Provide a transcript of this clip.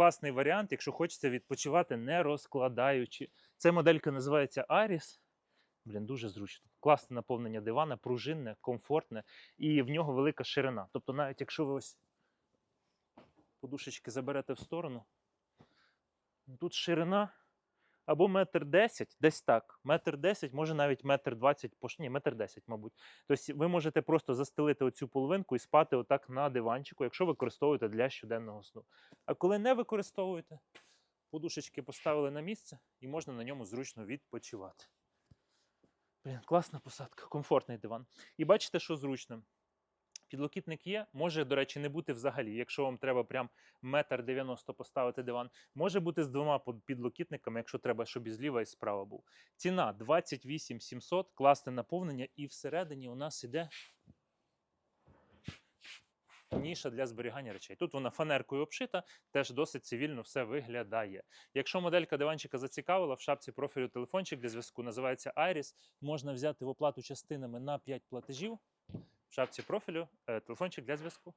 класний варіант, якщо хочеться відпочивати не розкладаючи. Ця моделька називається Aris. Блін, дуже зручно. Класне наповнення дивана, пружинне, комфортне, і в нього велика ширина. Тобто, навіть якщо ви ось подушечки заберете в сторону, тут ширина або метр десять, десь так. Метр десять, може навіть метр двадцять, ні, метр десять, мабуть. Тобто ви можете просто застелити оцю половинку і спати отак на диванчику, якщо використовуєте для щоденного сну. А коли не використовуєте, подушечки поставили на місце і можна на ньому зручно відпочивати. Блін, класна посадка, комфортний диван. І бачите, що зручно. Підлокітник є, може, до речі, не бути взагалі. Якщо вам треба прям метр дев'яносто поставити диван, може бути з двома підлокітниками, якщо треба, щоб і зліва і справа був. Ціна 28 700, класне наповнення, і всередині у нас іде ніша для зберігання речей. Тут вона фанеркою обшита, теж досить цивільно все виглядає. Якщо моделька диванчика зацікавила, в шапці профілю телефончик для зв'язку називається Iris. Можна взяти в оплату частинами на 5 платежів. Шапці профілю е, телефончик для зв'язку.